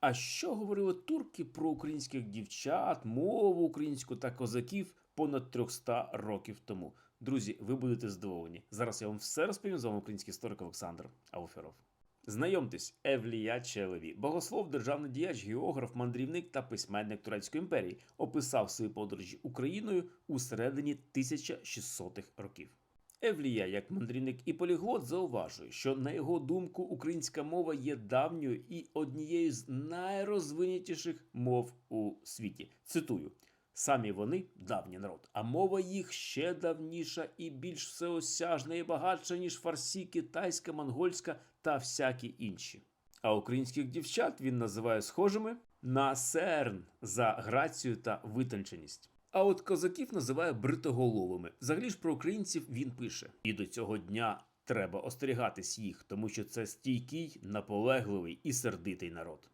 А що говорили турки про українських дівчат, мову українську та козаків понад 300 років тому? Друзі, ви будете здивовані. Зараз я вам все розповім з вами український історик Олександр Ауферов. Знайомтесь, Евлія Челеві, богослов, державний діяч, географ, мандрівник та письменник Турецької імперії, описав свої подорожі Україною у середині 1600-х років. Евлія, як мандрівник і поліглот, зауважує, що на його думку українська мова є давньою і однією з найрозвинятіших мов у світі. Цитую. Самі вони давній народ, а мова їх ще давніша і більш всеосяжна і багатша, ніж фарсі, китайська, монгольська та всякі інші. А українських дівчат він називає схожими на серн за грацію та витонченість. А от козаків називає бритоголовими. Взагалі ж про українців він пише: і до цього дня треба остерігатись їх, тому що це стійкий, наполегливий і сердитий народ.